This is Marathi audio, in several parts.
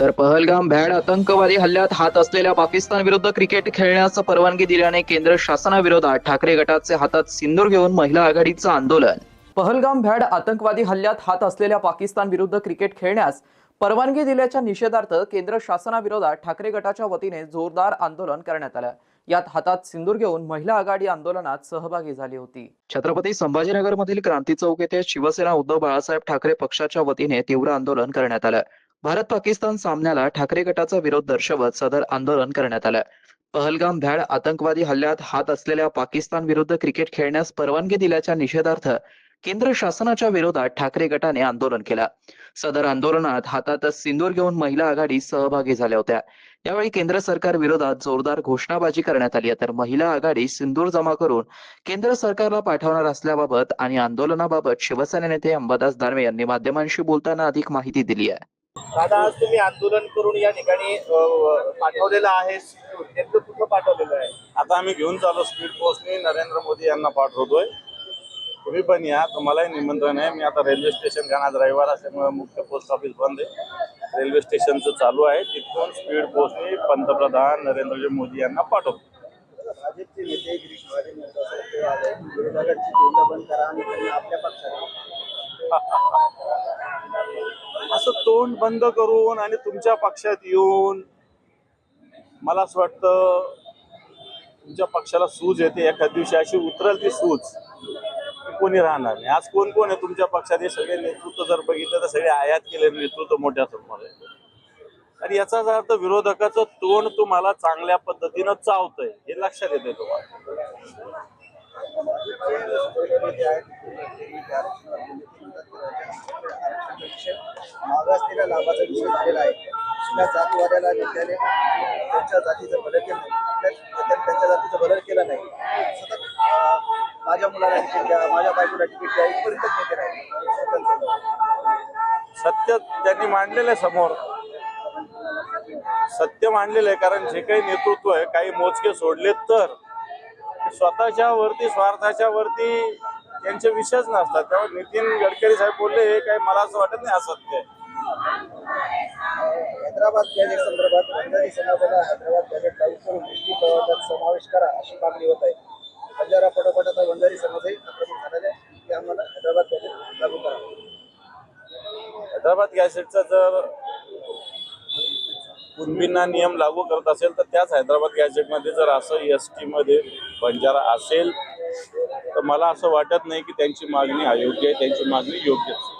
तर पहलगाम भॅड आतंकवादी हल्ल्यात हात असलेल्या पाकिस्तान विरुद्ध क्रिकेट खेळण्यास परवानगी दिल्याने केंद्र शासनाविरोधात ठाकरे गटाचे हातात सिंदूर घेऊन महिला आघाडीचं आंदोलन. पहलगाम भॅड आतंकवादी हल्ल्यात हात असलेल्या पाकिस्तान विरुद्ध क्रिकेट खेळण्यास परवानगी दिल्याच्या निषेधार्थ केंद्र शासनाविरोधात ठाकरे गटाच्या वतीने जोरदार आंदोलन करण्यात आलं. यात हातात सिंदूर घेऊन महिला आघाडी आंदोलनात सहभागी झाली होती. छत्रपती संभाजीनगरमधील क्रांती चौक येथे शिवसेना उद्धव बाळासाहेब ठाकरे पक्षाच्या वतीने तीव्र आंदोलन करण्यात आलं. भारत पाकिस्तान सामन्याला ठाकरे गटाचा विरोध दर्शवत सदर आंदोलन करण्यात आलं. पहलगाम भ्याड आतंकवादी हल्ल्यात हात असलेल्या पाकिस्तान विरुद्ध क्रिकेट खेळण्यास परवानगी दिल्याच्या निषेधार्थ केंद्र शासनाच्या विरोधात ठाकरे गटाने आंदोलन केलं. सदर आंदोलनात हातात सिंदूर घेऊन महिला आघाडी सहभागी झाल्या होत्या. यावेळी केंद्र सरकार विरोधात जोरदार घोषणाबाजी करण्यात आली आहे. तर महिला आघाडी सिंदूर जमा करून केंद्र सरकारला पाठवणार असल्याबाबत आणि आंदोलनाबाबत शिवसेना नेते अंबादास दानवे यांनी माध्यमांशी बोलताना अधिक माहिती दिली आहे. दादा आज तुम्ही आंदोलन करून या ठिकाणी पाठवलेलं आहे नेमकं कुठं पाठवलेलं आहे? आता आम्ही घेऊन चालू स्पीड पोस्टने नरेंद्र मोदी यांना पाठवतोय. तुम्ही पण या. तुम्हालाही निमंत्रण आहे. मी आता रेल्वे स्टेशन कारण आज रविवार असल्यामुळे मुख्य पोस्ट ऑफिस बंद आहे. रेल्वे स्टेशनचं चालू आहे. तिथून स्पीड पोस्टने पंतप्रधान नरेंद्रजी मोदी यांना पाठवतो. भाजपचे नेते गिरीश महाजन यांचा विरोधकांची बंद करा आणि त्यांना आपल्या पक्षात असं तोंड बंद करून आणि तुमच्या पक्षात येऊन मला असं वाटतं तुमच्या पक्षाला सूज येते. एखाद दिवशी अशी उतरल ती सूज. कोणी राहणार नाही. आज कोण कोण आहे तुमच्या पक्षात? हे सगळे नेतृत्व जर बघितलं तर सगळे आयात केले नेतृत्व मोठ्या समोर आणि याचाच अर्थ विरोधकाचं तोंड तुम्हाला चांगल्या पद्धतीनं चावतंय हे लक्षात येते तुम्हाला. मागासलेल्या लाभाचा विषय झालेला आहे. कुठल्या जातवाद्याला नेत्याने त्यांच्या जातीचं भलं केलं नाही. त्यांच्या जातीचं भलं केलं नाही. सतत माझ्या मुलाला तिकीट द्या माझ्या बायकोला तिकीट द्या इथपर्यंत नेते नाही सत्य त्यांनी मांडलेलं आहे समोर. सत्य मांडलेलं आहे कारण जे काही नेतृत्व आहे काही मोजके सोडले तर. स्वतःच्या वरती स्वार्थाच्या वरती त्यांचे विषयच नसतात. त्यामुळे नितीन गडकरी साहेब बोलले हे काही मला असं वाटत नाही असत्य हैदराबाद गॅजेट संदर्भात बंजारी समाजाला हैदराबाद गॅजेट लागू करून एसटी प्रवर्गात समावेश करा अशी मागणी होत आहे. बंजारा पटोपट आता बंजारी समाजही आक्रमक झालेले आहे. की आम्हाला हैदराबाद गॅजेट लागू करा. हैदराबाद गॅसेटचा जर कुणबींना नियम लागू करत असेल तर त्याच हैदराबाद गॅजेटमध्ये जर असं एसमध्ये बंजारा असेल तर मला असं वाटत नाही की त्यांची मागणी अयोग्य आहे त्यांची मागणी योग्य आहे.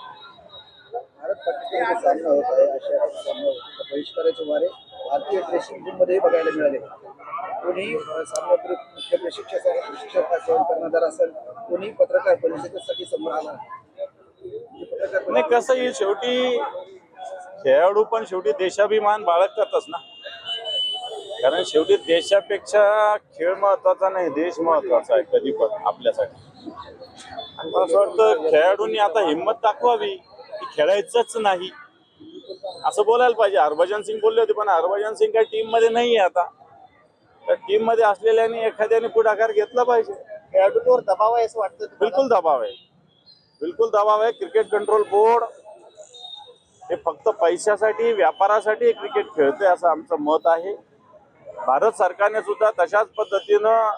भारतीय ड्रेसिंग रूम मध्येही बघायला मिळाले. कोणी अं, सामनापूर्वी मुख्य प्रशिक्षक प्रशिक्षक सेवन करणार असेल कोणी पत्रकार परिषदेसाठी समोर आला. पत्रकार नाही कसं येईल शेवटी? खेळाडू पण शेवटी देशाभिमान बाळगतातच ना. कारण शेवटी देशापेक्षा खेळ महत्त्वाचा नाही देश महत्त्वाचा आहे कधी पण आपल्यासाठी. आणि मला असं वाटतं खेळाडूंनी आता हिंमत दाखवावी की खेळायचंच नाही. असं बोलायला पाहिजे. हरभजन सिंग बोलले होते पण हरभजन सिंग काही टीममध्ये नाही आहे आता. तर टीममध्ये असलेल्याने एखाद्याने पुढाकार घेतला पाहिजे. खेळाडूंवर दबाव आहे असं वाटतं? बिलकुल दबाव आहे. बिलकुल दबाव आहे. क्रिकेट कंट्रोल बोर्ड हे फक्त पैशासाठी व्यापारासाठी क्रिकेट खेळते असं आमचं मत आहे. भारत सरकारने सुद्धा तशाच पद्धतीनं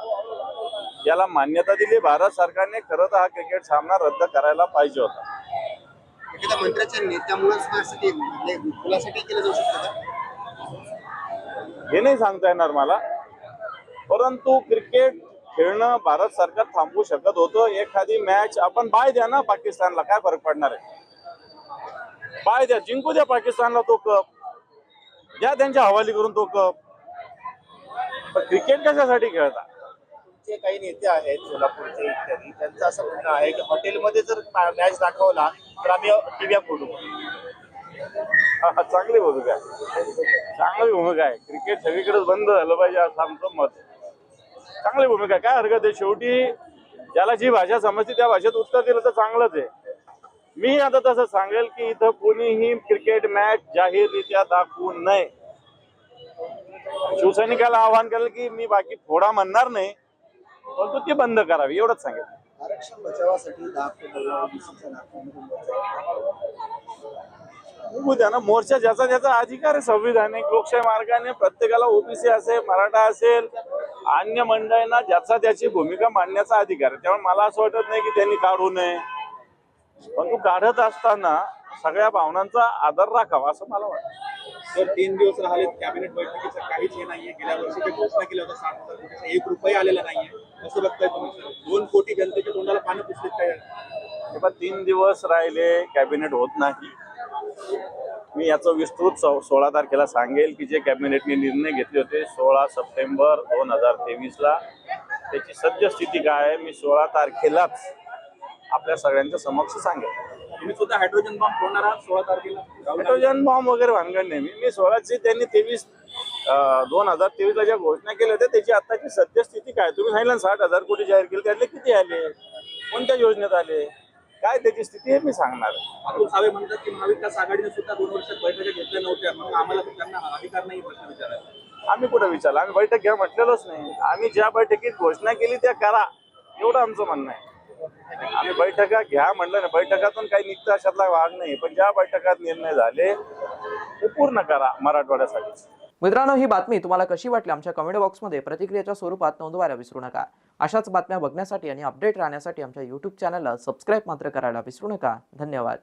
याला मान्यता दिली. भारत सरकारने खरं तर हा क्रिकेट सामना रद्द करायला पाहिजे होता. एखाद्या मंत्र्याच्या म्हणजे मुलासाठी केलं जाऊ शकतं का? हे नाही सांगता येणार मला. परंतु क्रिकेट खेळणं भारत सरकार थांबवू शकत होतं. एखादी मॅच आपण बाय द्या ना पाकिस्तानला काय फरक पडणार आहे? बाय द्या जिंकू द्या पाकिस्तानला तो कप द्या त्यांच्या हवाली करून तो कप पण क्रिकेट कशासाठी खेळता? जे काही नेते आहेत सोलापूरचे इत्यादी त्यांचं असं म्हणणं आहे की हॉटेलमध्ये जर मॅच दाखवला तर आम्ही टीव्या फोडू हा, हा, चांगली भूमिका आहे. चांगली भूमिका आहे. क्रिकेट सगळीकडेच बंद झालं पाहिजे असं आमचं मत आहे. चांगली भूमिका आहे. काय हरकत आहे? शेवटी ज्याला जी भाषा समजते त्या भाषेत उत्तर दिलं तर चांगलंच आहे. मी आता तसं सांगेल की इथं कोणीही क्रिकेट मॅच जाहीररित्या दाखवू नये. शिवसैनिकाला आवाहन करेल की मी बाकी थोडा म्हणणार नाही परंतु ती बंद करावी एवढंच सांगेल. आरक्षण बचावासाठी ना मोर्चा ज्याचा ज्याचा अधिकार आहे संविधानिक लोकशाही मार्गाने प्रत्येकाला ओबीसी असेल मराठा असेल अन्य मंडळींना ज्याचा त्याची भूमिका मांडण्याचा अधिकार आहे. त्यामुळे मला असं वाटत नाही की त्यांनी काढू नये. पण तू काढत असताना सगळ्या भावनांचा आदर राखावा असं मला वाटतं. सर तीन दिवस राहिले कॅबिनेट बैठकीचं काहीच हे नाहीये. गेल्या वर्षी ते घोषणा केल्या होत्या साठ हजार कोटीचा एक रुपये आलेला नाहीये. कसं बघताय तुम्ही सर? दोन कोटी जनतेच्या तोंडाला पानं पुसलीत काय? पण तीन दिवस राहिले कॅबिनेट होत नाही. मी याचं विस्तृत सोळा तारखेला सांगेल की जे कॅबिनेटने निर्णय घेतले होते सोळा सप्टेंबर दोन हजार तेवीसला त्याची सद्यस्थिती काय आहे मी सोळा तारखेलाच आपल्या सगळ्यांच्या समक्ष सांगेल. तुम्ही सुद्धा हायड्रोजन बॉम्ब फोडणार आहात सोळा तारखेला? हायड्रोजन बॉम्ब वगैरे भानगड नाही. मी मी सोळाची त्यांनी तेवीस दोन हजार तेवीसला ज्या घोषणा केल्या होत्या त्याची आताची सद्यस्थिती काय? तुम्ही सांगितलं साठ हजार कोटी जाहीर केले त्यातले किती आले? कोणत्या योजनेत आले? काय त्याची स्थिती हे मी सांगणार अतुल सावे म्हणतात की महाविकास आघाडीने सुद्धा दोन वर्षात बैठका घेतल्या नव्हत्या. म्हणून आम्हाला त्यांना अधिकार नाही प्रश्न विचारायला. आम्ही कुठं विचारलं? आम्ही बैठक घ्या म्हटलेलोच नाही. आम्ही ज्या बैठकीत घोषणा केली त्या करा. एवढं आमचं म्हणणं आहे. आम्ही बैठका घ्या म्हणलं ना बैठकातून काही निघतं अशातला भाग नाही. पण ज्या बैठकात निर्णय झाले ते पूर्ण करा मराठवाड्यासाठी. मित्रांनो ही बातमी तुम्हाला कशी वाटली? आमच्या कमेंट बॉक्समध्ये प्रतिक्रियेच्या स्वरूपात नोंदवायला विसरू नका. अशाच बातम्या बघण्यासाठी आणि अपडेट राहण्यासाठी आमच्या यूट्यूब चॅनलला सबस्क्राईब मात्र करायला विसरू नका. धन्यवाद.